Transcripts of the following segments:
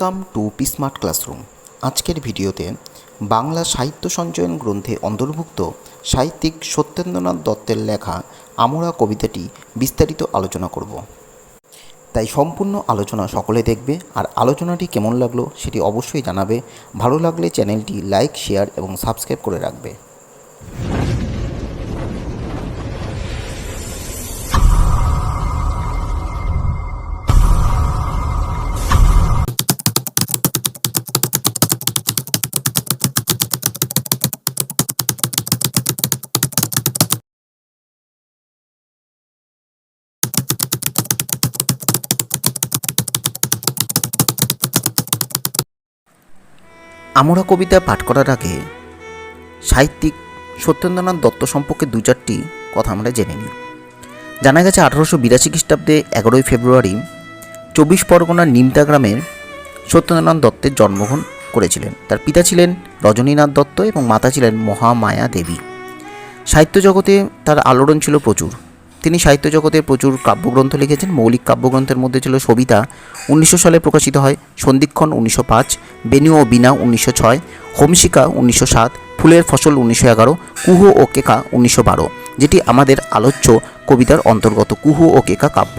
Welcome to P smart classroom. আজকের ভিডিওতে বাংলা সাহিত্য সঞ্চয়ন গ্রন্থে অন্তর্ভুক্ত সাহিত্যিক সত্যেন্দ্রনাথ দত্তের লেখা আমরা কবিতাটি বিস্তারিত আলোচনা করব। তাই সম্পূর্ণ আলোচনা সকলে দেখবে আর আলোচনাটি কেমন লাগল সেটি অবশ্যই জানাবে। ভালো লাগলে চ্যানেলটি লাইক, শেয়ার এবং সাবস্ক্রাইব করে রাখবে। আমরা কবিতা পাঠ করার আগে সাহিত্যিক সত্যেন্দ্রনাথ দত্ত সম্পর্কে দু চারটি কথা আমরা জেনে নিই। জানা গেছে আঠারোশো বিরাশি খ্রিস্টাব্দে এগারোই ফেব্রুয়ারি চব্বিশ পরগনার নিমতা গ্রামের সত্যেন্দ্রনাথ দত্তের জন্মগ্রহণ করেছিলেন। তার পিতা ছিলেন রজনীনাথ দত্ত এবং মাতা ছিলেন মহামায়া দেবী। সাহিত্য জগতে তার আলোড়ন ছিল প্রচুর। তিনি সাহিত্য জগতে প্রচুর কাব্যগ্রন্থ লিখেছেন। মৌলিক কাব্যগ্রন্থের মধ্যে ছিল সবিতা, উনিশশো সালে প্রকাশিত হয় সন্ধিক্ষণ উনিশশো পাঁচ, বেনু ও বিনা, উনিশশো ছয়, হোমশিকা, উনিশশো সাত, ফুলের ফসল, উনিশশো এগারো, কুহ ও কেকা, উনিশশো বারো, যেটি আমাদের আলোচ্য কবিতার অন্তর্গত, কুহু ও কেকা কাব্য।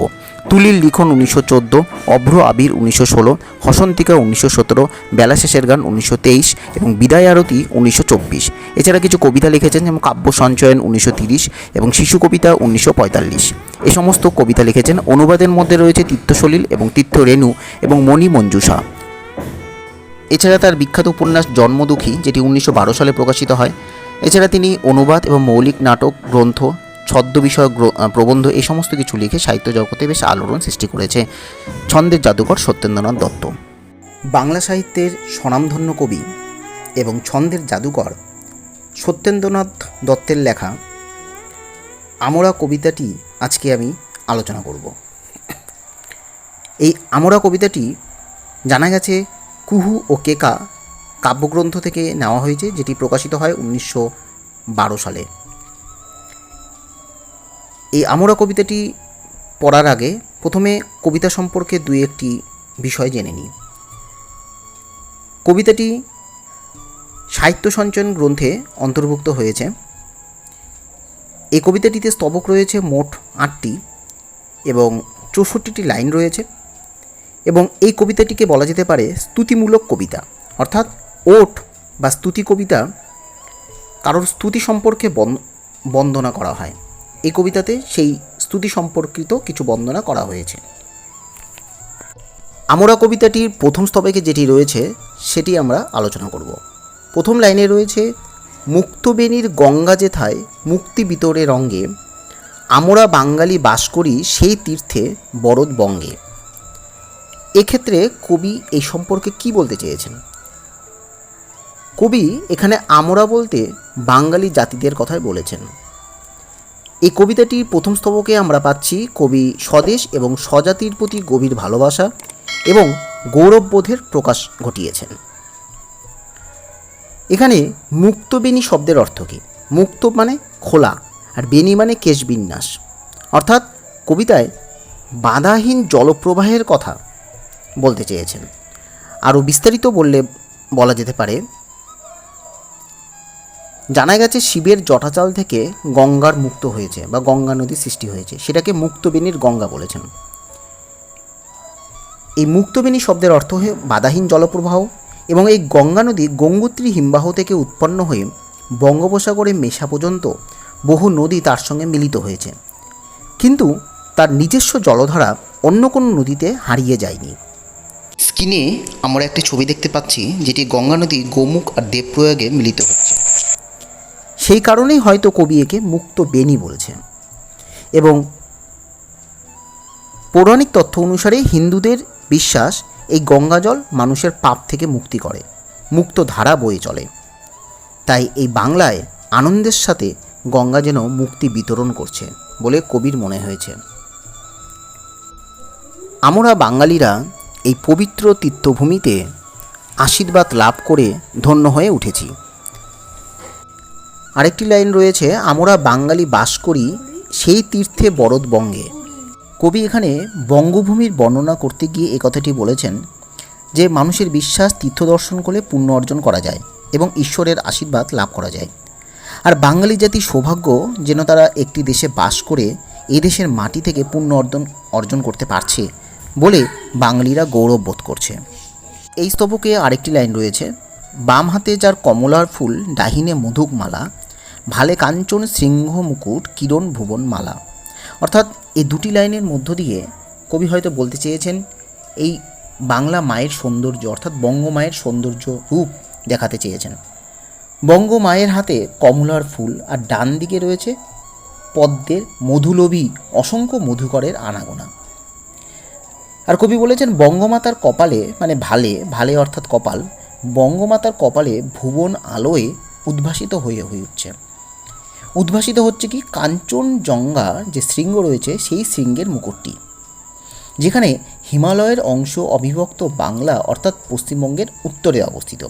তুলির লিখন উনিশশো চোদ্দ, অভ্র আবির উনিশশো ষোলো, হসন্তিকা উনিশশো সতেরো বেলা শেষের গান উনিশশো তেইশ এবং বিদায় আরতি উনিশশো চব্বিশ। এছাড়া কিছু কবিতা লিখেছেন যেমন কাব্য সঞ্চয়ন উনিশশো তিরিশ এবং শিশু কবিতা উনিশশো পঁয়তাল্লিশ। এ সমস্ত কবিতা লিখেছেন অনুবাদের মধ্যে রয়েছে তীর্থসলিল এবং তীর্থ রেণু এবং মণি মঞ্জুষা। এছাড়া তার বিখ্যাত উপন্যাস জন্মদুখী, যেটি উনিশশো বারো সালে প্রকাশিত হয়। এছাড়া তিনি অনুবাদ এবং মৌলিক নাটক, গ্রন্থ ছদ্ম বিষয়ক প্রবন্ধ এই সমস্ত কিছু লিখে সাহিত্য জগতে বেশ আলোড়ন সৃষ্টি করেছে ছন্দের জাদুকর সত্যেন্দ্রনাথ দত্ত। বাংলা সাহিত্যের স্বনামধন্য কবি এবং ছন্দের জাদুকর সত্যেন্দ্রনাথ দত্তের লেখা আমরা কবিতাটি আজকে আমি আলোচনা করব। এই আমরা কবিতাটি জানা গেছে কুহু ও কেকা কাব্যগ্রন্থ থেকে নেওয়া হয়েছে, যেটি প্রকাশিত হয় উনিশশো বারো সালে। এই আমরা কবিতাটি পড়ার আগে প্রথমে কবিতা সম্পর্কে দুই একটি বিষয় জেনে নিই। কবিতাটি সাহিত্য সঞ্চয়ন গ্রন্থে অন্তর্ভুক্ত হয়েছে। এই কবিতাটিতে স্তবক রয়েছে মোট আটটি এবং চৌষট্টিটি লাইন রয়েছে এবং এই কবিতাটিকে বলা যেতে পারে স্তুতিমূলক কবিতা। অর্থাৎ ওট বা স্তুতি কবিতা কারোর স্তুতি সম্পর্কে বন- বন্দনা করা হয়। এই কবিতাতে সেই স্তুতি সম্পর্কিত কিছু বন্দনা করা হয়েছে। আমরা কবিতাটির প্রথম স্তবকে যেটি রয়েছে, সেটি আমরা আলোচনা করব। প্রথম লাইনে রয়েছে, মুক্তবেণীর গঙ্গা যেথায় মুক্তি বিতরে রঙ্গে, আমরা বাঙালি বাস করি সেই তীর্থে বরদ বঙ্গে। এক্ষেত্রে কবি এই সম্পর্কে কি বলতে চেয়েছেন? কবি এখানে আমরা বলতে বাঙালি জাতিদের কথাই বলেছেন। এই কবিতাটির প্রথম স্তবকে আমরা পাচ্ছি কবি স্বদেশ এবং স্বজাতির প্রতি গভীর ভালোবাসা এবং গৌরববোধের প্রকাশ ঘটিয়েছেন। এখানে মুক্তবেণী শব্দের অর্থ কী? মুক্ত মানে খোলা আর বেণী মানে কেশবিন্যাস। অর্থাৎ কবিতায় বাধাহীন জলপ্রবাহের কথা বলতে চেয়েছেন। আরও বিস্তারিত বললে বলা যেতে পারে জানা গেছে শিবের জটাচাল থেকে গঙ্গার মুক্ত হয়েছে বা গঙ্গা নদী সৃষ্টি হয়েছে। সেটাকে মুক্তবেণীর গঙ্গা বলেছেন। এই মুক্তবেণী শব্দের অর্থ হয়ে বাধাহীন জলপ্রবাহ এবং এই গঙ্গা নদী গঙ্গোত্রী হিমবাহ থেকে উৎপন্ন হয়ে বঙ্গোপসাগরে মেশা পর্যন্ত বহু নদী তার সঙ্গে মিলিত হয়েছে। কিন্তু তার নিজস্ব জলধারা অন্য কোনো নদীতে হারিয়ে যায়নি। স্ক্রিনে আমরা একটি ছবি দেখতে পাচ্ছি যেটি গঙ্গা নদী গোমুখ আর দেবপ্রয়াগে মিলিত হচ্ছে। সেই কারণেই হয়তো কবি একে মুক্ত বেনি বলেছেন। এবং পৌরাণিক তথ্য অনুসারে হিন্দুদের বিশ্বাস এই গঙ্গাজল মানুষের পাপ থেকে মুক্তি করে, মুক্ত ধারা বয়ে চলে। তাই এই বাংলায় আনন্দের সাথে গঙ্গা যেন মুক্তি বিতরণ করছে বলে কবির মনে হয়েছে। আমরা বাঙালিরা এই পবিত্র তীর্থভূমিতে আশীর্বাদ লাভ করে ধন্য হয়ে উঠেছি। আরেকটি লাইন রয়েছে, আমরা বাঙালি বাস করি সেই তীর্থে বরদবঙ্গে কবি এখানে বঙ্গভূমির বর্ণনা করতে গিয়ে এ কথাটি বলেছেন যে, মানুষের বিশ্বাস তীর্থ দর্শন করলে পুণ্য অর্জন করা যায় এবং ঈশ্বরের আশীর্বাদ লাভ করা যায়। আর বাঙালি জাতির সৌভাগ্য যেন তারা একটি দেশে বাস করে এই দেশের মাটি থেকে পুণ্য অর্জন অর্জন করতে পারছে বলে বাঙালিরা গৌরব বোধ করছে। এই স্তবকে আরেকটি লাইন রয়েছে বাম হাতে যার কমলার ফুল, ডাহিনে মধুক মালা, ভালে কাঞ্চন সিংহ মুকুট, কিরণ ভুবন মালা। অর্থাৎ এই দুটি লাইনের মধ্য দিয়ে কবি হয়তো বলতে চেয়েছেন, এই বাংলা মায়ের সৌন্দর্য, অর্থাৎ বঙ্গমায়ের সৌন্দর্য রূপ দেখাতে চেয়েছেন। বঙ্গমায়ের হাতে কমলার ফুল আর ডান দিকে রয়েছে পদ্মের মধুলোভী, অসংখ্য মধুকরের আনাগোনা। আর কবি বলেছেন বঙ্গমাতার কপালে মানে ভালে ভালে অর্থাৎ কপাল বঙ্গমাতার কপালে ভুবন আলোয় উদ্ভাসিত হয়ে হয়ে উঠছে। উদ্ভাসিত হচ্ছে কি কাঞ্চনজঙ্ঘা যে শৃঙ্গ রয়েছে, সেই শৃঙ্গের মুকুটটি, যেখানে হিমালয়ের অংশ অবিভক্ত বাংলা অর্থাৎ পশ্চিমবঙ্গের উত্তরে অবস্থিত।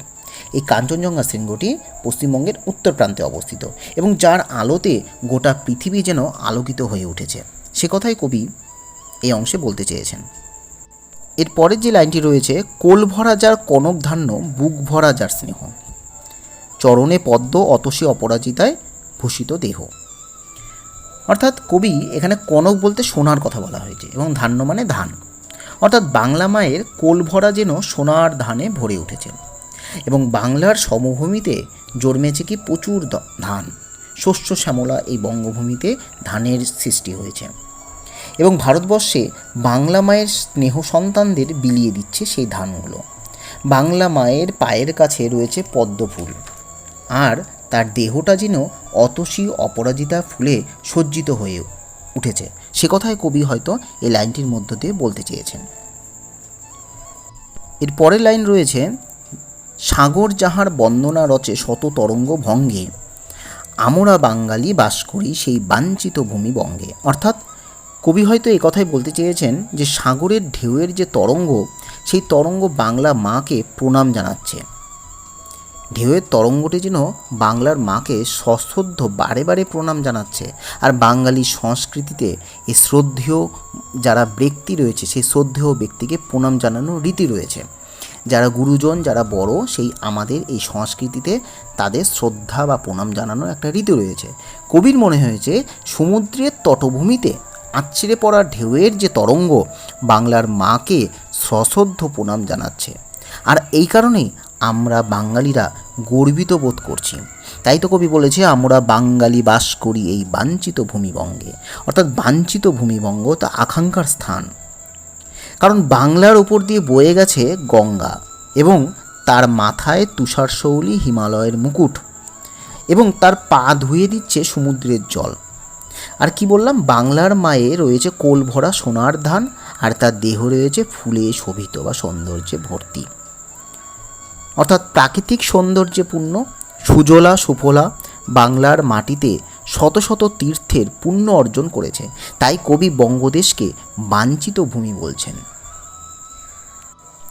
এই কাঞ্চনজঙ্ঘা শৃঙ্গটি পশ্চিমবঙ্গের উত্তর প্রান্তে অবস্থিত এবং যার আলোতে গোটা পৃথিবী যেন আলোকিত হয়ে উঠেছে। সে কথাই কবি এই অংশে বলতে চেয়েছেন। এর পরের যে লাইনটি রয়েছে, কোল ভরা যার কনক ধান্য, বুক ভরা যার স্নেহ। চরণে পদ্ম, অতসী অপরাজিতায় ভূষিত দেহ। অর্থাৎ কবি এখানে কনক বলতে সোনার কথা বলা হয়েছে এবং ধান্য মানে ধান। অর্থাৎ বাংলা মায়ের কোল ভরা যেন সোনার ধানে ভরে উঠেছে। এবং বাংলার সমভূমিতে জন্মেছে কি প্রচুর ধান। শস্য শ্যামলা এই বঙ্গভূমিতে ধানের সৃষ্টি হয়েছে। এবং ভারতবর্ষে বাংলা মায়ের স্নেহ সন্তানদের বিলিয়ে দিচ্ছে সেই ধানগুলো। বাংলা মায়ের পায়ের কাছে রয়েছে পদ্ম ফুল। আর তার দেহটা যেন অতসী অপরাজিতা ফুলে সজ্জিত হয়ে উঠেছে। সে কথায় কবি হয়তো এই লাইনটির মধ্য দিয়ে বলতে চেয়েছেন। এর পরের লাইন রয়েছে, সাগর যাহার বন্দনা রচে শত তরঙ্গ ভঙ্গে, আমরা বাঙালি বাস করি সেই বাঞ্ছিত ভূমি বঙ্গে। অর্থাৎ কবি হয়তো এই কথাই বলতে চেয়েছেন যে সাগরের ঢেউয়ের যে তরঙ্গ, সেই তরঙ্গ বাংলা মাকে প্রণাম জানাচ্ছে। ঢেউয়ের তরঙ্গটি যেন বাংলার মাকে সশ্রদ্ধ বারে বারে প্রণাম জানাচ্ছে, আর বাঙালি সংস্কৃতিতে এই শ্রদ্ধেয় যারা ব্যক্তি রয়েছে, সেই শ্রদ্ধেয় ব্যক্তিকে প্রণাম জানানোর রীতি রয়েছে। যারা গুরুজন, যারা বড়, সেই আমাদের এই সংস্কৃতিতে তাদের শ্রদ্ধা বা প্রণাম জানানোর একটা রীতি রয়েছে। কবির মনে হয়েছে, সমুদ্রের তটভূমিতে আছড়ে পড়া ঢেউয়ের যে তরঙ্গ বাংলার মাকে সশ্রদ্ধ প্রণাম জানাচ্ছে। আর এই কারণেই আমরা বাঙালিরা গর্বিত বোধ করছি। তাই তো কবি বলেছে, আমরা বাঙালি বাস করি এই বাঞ্ছিত ভূমিবঙ্গে। অর্থাৎ বাঞ্ছিত ভূমিবঙ্গ তা আকাঙ্ক্ষার স্থান। কারণ বাংলার ওপর দিয়ে বয়ে গেছে গঙ্গা এবং তার মাথায় তুষার শৌলি হিমালয়ের মুকুট এবং তার পা ধুয়ে দিচ্ছে সমুদ্রের জল। আর কি বললাম? বাংলার মায়ে রয়েছে কোল ভরা সোনার ধান, আর তার দেহ রয়েছে ফুলে শোভিত বা সৌন্দর্যে ভর্তি। অর্থাৎ প্রাকৃতিক সৌন্দর্যে পূর্ণ, সুজলা সুফলা বাংলার মাটিতে শত শত তীর্থের পুণ্য অর্জন করেছে। তাই কবি বঙ্গদেশকে বাঞ্ছিত ভূমি বলছেন।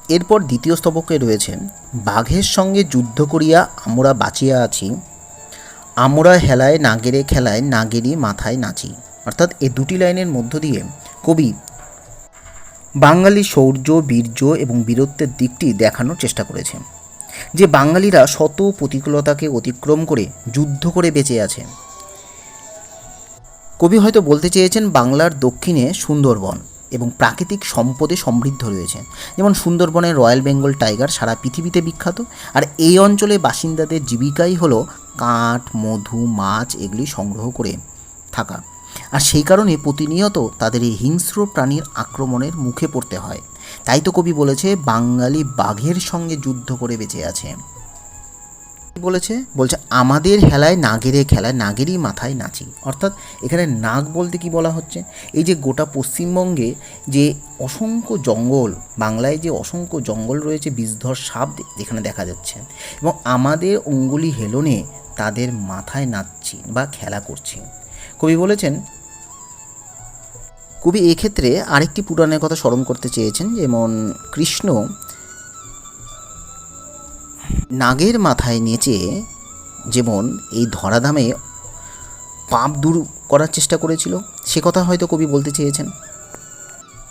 এরপর দ্বিতীয় স্তবকে রয়েছেন, বাঘের সঙ্গে যুদ্ধ করিয়া আমরা বাঁচিয়া আছি আমরা হেলায়, নাগেরে খেলায় নাগেরই মাথায় নাচি। অর্থাৎ এই দুটি লাইনের মধ্য দিয়ে কবি বাঙালি শৌর্য, বীর্য এবং বীরত্বের দিকটি দেখানোর চেষ্টা করেছেন। যে বাঙালিরা শত প্রতিকূলতাকে অতিক্রম করে, যুদ্ধ করে বেঁচে আছে। কবি হয়তো বলতে চেয়েছেন বাংলার দক্ষিণে সুন্দরবন এবং প্রাকৃতিক সম্পদে সমৃদ্ধ রয়েছে। যেমন সুন্দরবনের রয়্যাল বেঙ্গল টাইগার সারা পৃথিবীতে বিখ্যাত। আর এই অঞ্চলে বাসিন্দাদের জীবিকাই হলো কাঠ, মধু, মাছ এগুলি সংগ্রহ করে থাকা। আর সেই কারণে প্রতিনিয়ত তাদের এই হিংস্র প্রাণীর আক্রমণের মুখে পড়তে হয়। তাই তো কবি বলেছে, বাঙালি বাঘের সঙ্গে যুদ্ধ করে বেঁচে আছে। বলেছে, বলছে, আমাদের হেলায় নাগেরে খেলায়, নাগেরই মাথায় নাচি। অর্থাৎ এখানে নাগ বলতে কি বলা হচ্ছে? এই যে গোটা পশ্চিমবঙ্গে যে অসংখ্য জঙ্গল, বাংলায় যে অসংখ্য জঙ্গল রয়েছে, বিষধর সাপ যেখানে দেখা যাচ্ছে। এবং আমাদের অঙ্গুলি হেলনে তাদের মাথায় নাচছি বা খেলা করছি। কবি বলেছেন, কবি এক্ষেত্রে আরেকটি পুরাণের কথা স্মরণ করতে চেয়েছেন, যেমন কৃষ্ণ নাগের মাথায় নেচে যেমন এই ধরাধামে পাপ দূর করার চেষ্টা করেছিল। সে কথা হয়তো কবি বলতে চেয়েছেন।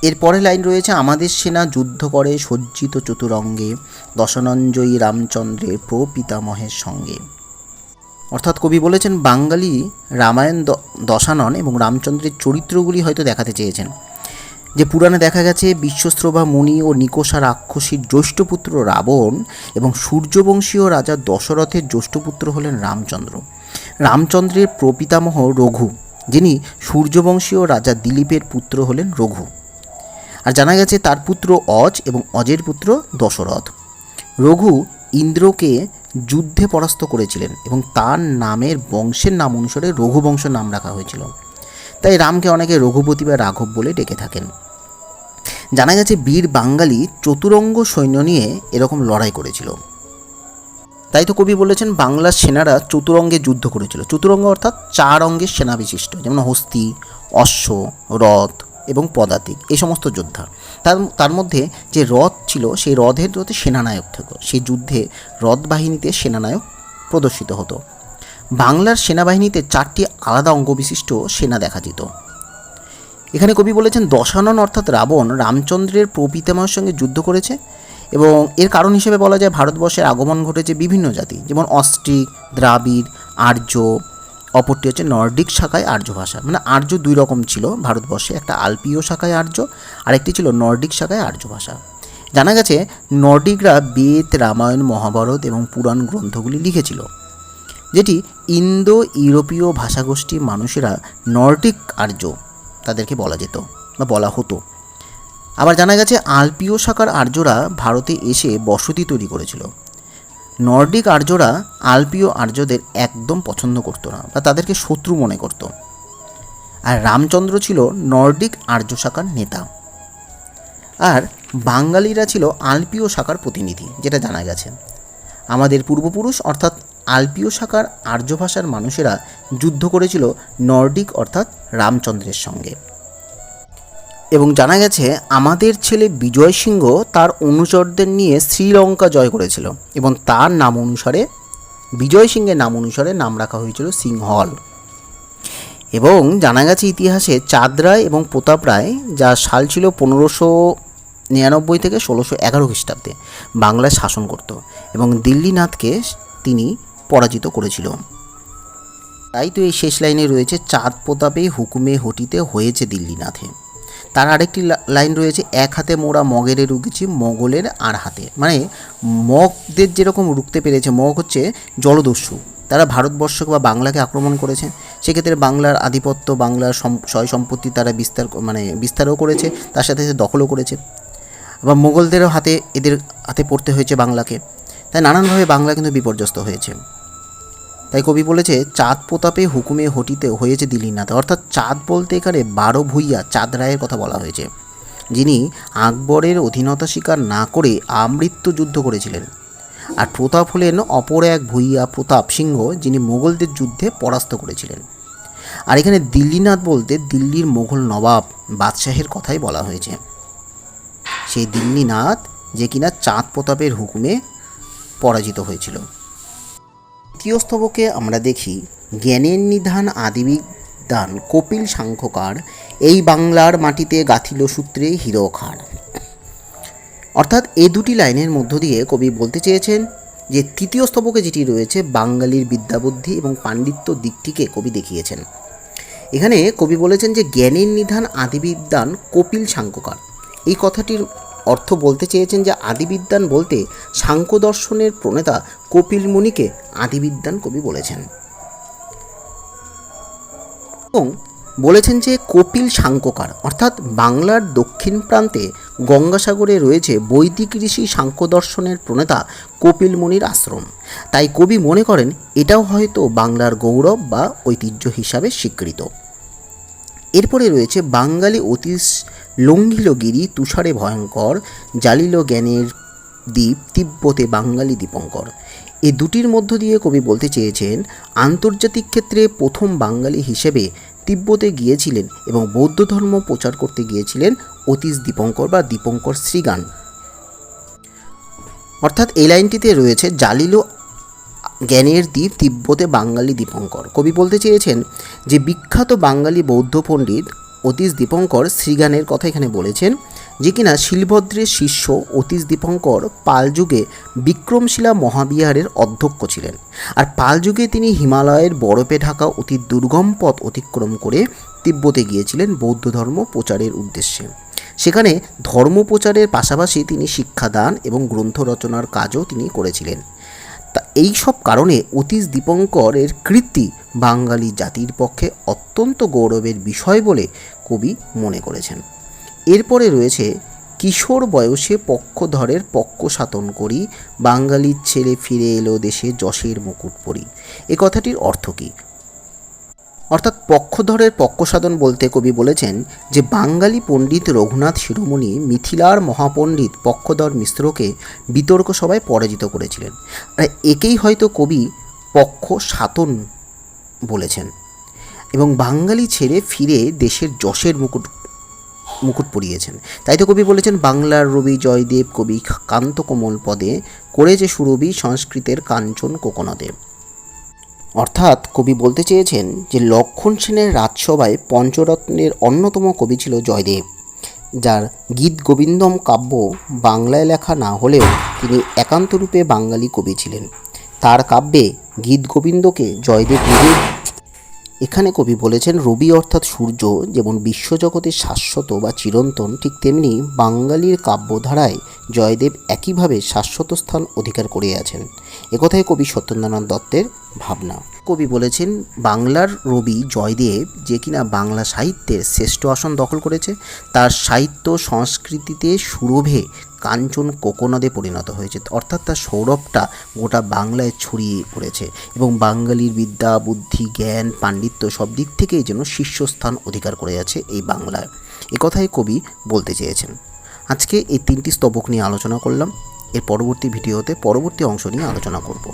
এর পরে লাইন রয়েছে, আমাদের সেনা যুদ্ধ করে সজ্জিত চতুরঙ্গে, দশনঞ্জয়ী রামচন্দ্রের প্রপিতামহের সঙ্গে। অর্থাৎ কবি বলেছেন, বাঙালি রামায়ণ দশানন এবং রামচন্দ্রের চরিত্রগুলি হয়তো দেখাতে চেয়েছেন। যে পুরাণে দেখা গেছে বিশ্বস্রভা মুনি ও নিকোষা রাক্ষসীর জ্যৈষ্ঠপুত্র রাবণ এবং সূর্যবংশীয় রাজা দশরথের জ্যৈষ্ঠপুত্র হলেন রামচন্দ্র। রামচন্দ্রের প্রপিতামহ রঘু, যিনি সূর্যবংশীয় রাজা দিলীপের পুত্র হলেন রঘু। আর জানা গেছে, তার পুত্র অজ এবং অজের পুত্র দশরথ। রঘু ইন্দ্রকে যুদ্ধে পরাস্ত করেছিলেন এবং তার নামের বংশের নাম অনুসারে রঘুবংশ নাম রাখা হয়েছিল। তাই রামকে অনেকে রঘুপতি বা রাঘব বলে ডেকে থাকেন। জানা গেছে বীর বাঙালি চতুরঙ্গ সৈন্য নিয়ে এরকম লড়াই করেছিল। তাই তো কবি বলেছেন, বাংলার সেনারা চতুরঙ্গে যুদ্ধ করেছিল। চতুরঙ্গ অর্থাৎ চার অঙ্গের সেনা বিশিষ্ট, যেমন হস্তি, অশ্ব, রথ এবং পদাতিক এই সমস্ত যোদ্ধা। তার তার মধ্যে যে রথ ছিল, সেই রথের রথে সেনানায়ক থেকে সেই যুদ্ধে রথ বাহিনীতে সেনানায়ক প্রদর্শিত হতো। বাংলার সেনাবাহিনীতে চারটি আলাদা অঙ্গবিশিষ্ট সেনা দেখা যেত। এখানে কবি বলেছেন, দশানন অর্থাৎ রাবণ রামচন্দ্রের প্রপিতামহের সঙ্গে যুদ্ধ করেছে এবং এর কারণ হিসেবে বলা যায়, ভারতবর্ষের আগমন ঘটেছে বিভিন্ন জাতি, যেমন অস্ট্রিক, দ্রাবিড়, আর্য অপরটি হচ্ছে নর্ডিক শাখায় আর্য ভাষা। মানে আর্য দুই রকম ছিল ভারতবর্ষে, একটা আলপীয় শাখায় আর্য, আরেকটি ছিল নর্ডিক শাখায় আর্য ভাষা। জানা গেছে, নর্ডিকরা বেদ, রামায়ণ, মহাভারত এবং পুরাণ গ্রন্থগুলি লিখেছিল, যেটি ইন্দো ইউরোপীয় ভাষাগোষ্ঠীর মানুষেরা নর্ডিক আর্য তাদেরকে বলা যেত বা বলা হতো। আবার জানা গেছে, আলপীয় শাখার আর্যরা ভারতে এসে বসতি তৈরি করেছিল। নর্ডিক আর্যরা আলপীয় আর্যদের একদম পছন্দ করতো না বা তাদেরকে শত্রু মনে করত। আর রামচন্দ্র ছিল নর্ডিক আর্য শাখার নেতা। আর বাঙালিরা ছিল আলপীয় শাখার প্রতিনিধি, যেটা জানা গেছে। আমাদের পূর্বপুরুষ, অর্থাৎ আলপীয় শাখার আর্য ভাষার মানুষেরা যুদ্ধ করেছিল নর্ডিক, অর্থাৎ রামচন্দ্রের সঙ্গে। এবং জানা গেছে, আমাদের ছেলে বিজয় সিংহ তার অনুচরদের নিয়ে শ্রীলঙ্কা জয় করেছিল এবং তার নাম অনুসারে, বিজয় সিংহের নাম অনুসারে নাম রাখা হয়েছিল সিংহল এবং জানা গেছে ইতিহাসে চাঁদ রায় এবং প্রতাপ রায়, যার সাল ছিল পনেরোশো নিরানব্বই থেকে ষোলোশো এগারো খ্রিস্টাব্দে, বাংলায় শাসন করত এবং দিল্লিনাথকে তিনি পরাজিত করেছিল। তাই তো এই শেষ লাইনে রয়েছে, চাঁদ প্রতাপে হুকুমে হটিতে হয়েছে দিল্লীনাথে। তার আরেকটি লাইন রয়েছে, এক হাতে মোড়া মগেরে রুগেছি, মগলের আর হাতে। মানে মগদের যেরকম রুখতে পেরেছে, মগ হচ্ছে জলদস্যু। তারা ভারতবর্ষকে বা বাংলাকে আক্রমণ করেছে। সেক্ষেত্রে বাংলার আধিপত্য, বাংলার সয় সম্পত্তি তারা বিস্তার মানে বিস্তারও করেছে, তার সাথে সাথে দখলও করেছে। আবার মোগলদেরও হাতে, এদের হাতে পড়তে হয়েছে বাংলাকে। তাই নানানভাবে বাংলা কিন্তু বিপর্যস্ত হয়েছে। তাই কবি বলেছে, চাঁদ প্রতাপে হুকুমে হটিতে হয়েছে দিল্লীনাথ অর্থাৎ চাঁদ বলতে এখানে বারো ভূইয়া, চাঁদ রায়ের কথা বলা হয়েছে। যিনি আকবরের অধীনতা স্বীকার না করে আমৃত্যু যুদ্ধ করেছিলেন। আর প্রতাপ হলেন অপর এক ভূইয়া, প্রতাপ সিংহ, যিনি মোগলদের যুদ্ধে পরাস্ত করেছিলেন। আর এখানে দিল্লীনাথ বলতে দিল্লির মোগল নবাব বাদশাহের কথাই বলা হয়েছে। সেই দিল্লীনাথ যে কিনা চাঁদ প্রতাপের হুকুমে পরাজিত হয়েছিল। তৃতীয় স্তবকে আমরা দেখি, জ্ঞানের নিধান আদিবিদান কপিল সাংখ্যকার, এই বাংলার মাটিতে গাথিল সূত্রে হিরোখার। অর্থাৎ এই দুটি লাইনের মধ্য দিয়ে কবি বলতে চেয়েছেন যে তৃতীয় স্তবকে যেটি রয়েছে, বাঙালির বিদ্যাবুদ্ধি এবং পাণ্ডিত্য দিকটিকে কবি দেখিয়েছেন। এখানে কবি বলেছেন যে, জ্ঞানের নিধান আদিবিদ্যান কপিল সাংখ্যকার। এই কথাটির অর্থ বলতে চেয়েছেন যে, আদিবিদ্যান বলতে সাংখ্য দর্শনের প্রণেতা কপিল মুনিকে আদিবিদ্যান কবি বলেছেন। এবং বলেছেন যে কপিল সাংখ্যকার অর্থাৎ বাংলার দক্ষিণ প্রান্তে গঙ্গাসাগরে রয়েছে বৈদিক ঋষি সাংখ্য দর্শনের প্রণেতা কপিল মুনির আশ্রম। তাই কবি মনে করেন, এটাও হয়তো বাংলার গৌরব বা ঐতিহ্য হিসাবে স্বীকৃত। এরপরে রয়েছে বাঙালি অতীশ লঙ্ঘিল গিরি তুষারে ভয়ঙ্কর জালিল জ্ঞানের দ্বীপ, তিব্বতে বাঙালি দীপঙ্কর। এ দুটির মধ্য দিয়ে কবি বলতে চেয়েছেন, আন্তর্জাতিক ক্ষেত্রে প্রথম বাঙালি হিসেবে তিব্বতে গিয়েছিলেন এবং বৌদ্ধ ধর্ম প্রচার করতে গিয়েছিলেন অতীশ দীপঙ্কর বা দীপঙ্কর শ্রীগান। অর্থাৎ এই লাইনটিতে রয়েছে, জালিল জ্ঞানের দ্বীপ তিব্বতে বাঙালি দীপঙ্কর। কবি বলতে চেয়েছেন যে বিখ্যাত বাঙালি বৌদ্ধ পণ্ডিত অতীশ দীপঙ্কর শ্রীগানের কথা এখানে বলেছেন যে কিনা শিলভদ্রের শিষ্য অতীশ দীপঙ্কর পালযুগে বিক্রমশিলা মহাবিহারের অধ্যক্ষ ছিলেন। আর পালযুগে তিনি হিমালয়ের বরফে ঢাকা অতি দুর্গম পথ অতিক্রম করে তিব্বতে গিয়েছিলেন বৌদ্ধ ধর্ম প্রচারের উদ্দেশ্যে। সেখানে ধর্ম প্রচারের পাশাপাশি তিনি শিক্ষাদান এবং গ্রন্থ রচনার কাজও তিনি করেছিলেন। তা এই সব কারণে অতীশ দীপঙ্করের কীর্তি বাঙালি জাতির পক্ষে অত্যন্ত গৌরবের বিষয় বলে কবি মনে করেছেন। এরপরে রয়েছে, কিশোর বয়সে পক্ষধরের পক্ষ সাতন করি, বাঙালির ছেলে ফিরে এলো দেশে যশের মুকুট পরি। এ কথাটির অর্থ কী? অর্থাৎ পক্ষধরের পক্ষসাধন বলতে কবি বলেছেন যে, বাঙালি পণ্ডিত রঘুনাথ শিরোমণি মিথিলার মহাপণ্ডিত পক্ষধর মিশ্রকে বিতর্ক সভায় পরাজিত করেছিলেন। আর একেই হয়তো কবি পক্ষ সাতন বলেছেন। এবং বাঙালি ছেড়ে ফিরে দেশের যশের মুকুট মুকুট পরিয়েছেন। তাই তো কবি বলেছেন, বাংলার রবি জয়দেব কবি কান্ত কোমল পদে করেছে সুরবি সংস্কৃতের কাঞ্চন কোকনদে অর্থাৎ কবি বলতে চেয়েছেন যে, লক্ষণ সেনের রাজসভায় পঞ্চরত্নের অন্যতম কবি ছিল জয়দেব, যার গীত গোবিন্দম কাব্য বাংলায় লেখা না হলেও তিনি একান্তরূপে বাঙালি কবি ছিলেন। তার কাব্যে গীত গোবিন্দকে জয়দেব নিজে এখানে কবি বলেছেন, রবি অর্থাৎ সূর্য যেমন বিশ্বজগতের শাশ্বত বা চিরন্তন, ঠিক তেমনি বাঙালির কাব্যধারায় জয়দেব একইভাবে শাশ্বত স্থান অধিকার করে আছেন। একথাই কবি সত্যেন্দ্রনাথ দত্তের ভাবনা। কবি বলেছেন, বাংলার রবি জয়দেব যে কিনা বাংলা সাহিত্যের শ্রেষ্ঠ আসন দখল করেছে, তার সাহিত্য সংস্কৃতিতে সুরভে কাঞ্চন কোকোনদে পরিণত হয়েছে। অর্থাৎ তার সৌরভটা গোটা বাংলায় ছড়িয়ে পড়েছে এবং বাঙালির বিদ্যা, বুদ্ধি, জ্ঞান, পাণ্ডিত্য সব দিক থেকেই যেন শীর্ষস্থান অধিকার করে আছে এই বাংলায়। এ কথাই কবি বলতে চেয়েছেন। আজকে এই তিনটি স্তবক নিয়ে আলোচনা করলাম। এর পরবর্তী ভিডিওতে পরবর্তী অংশ নিয়ে আলোচনা করব।